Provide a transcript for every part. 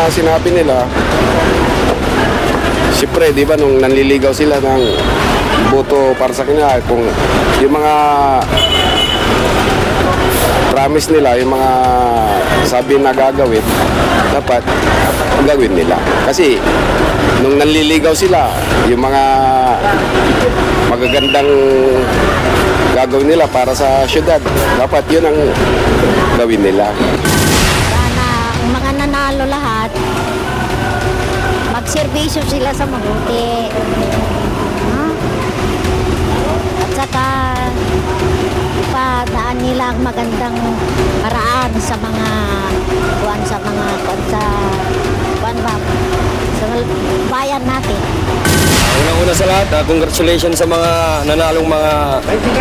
na sinabi nila, siyempre, di ba, nung nanliligaw sila ng boto para sa kanila, kung yung mga promise nila, yung mga sabi na gagawin, dapat gawin nila. Kasi nung nanliligaw sila, yung mga magagandang gagawin nila para sa syudad, dapat yun ang gawin nila. Magserbisyo sila sa mabuti. Ha? At saka, ipadaan nila ang magandang paraan sa mga kuwan sa mga kuwan sa kuwan ba sa bayan natin. Unang-una sa lahat, ah, congratulations sa mga nanalong mga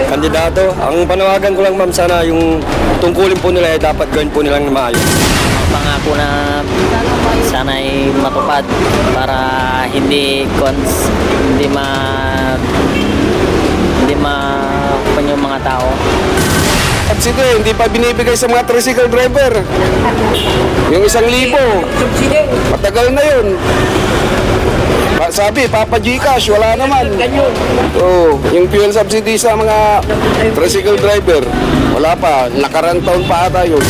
kandidato. Ang panawagan ko lang ma'am, sana yung tungkulin po nila ay dapat gawin po nilang maayos. pangako na sana ay matupad para hindi cons hindi ma hindi ma yung mga tao Subsidy, hindi pa binibigay sa mga tricycle driver. Yung isang libo. Matagal na yun. Pa- Sabi, Papa Gcash, wala naman. Oo, yung fuel subsidy sa mga tricycle driver, wala pa. Nakarang taon pa ata yun.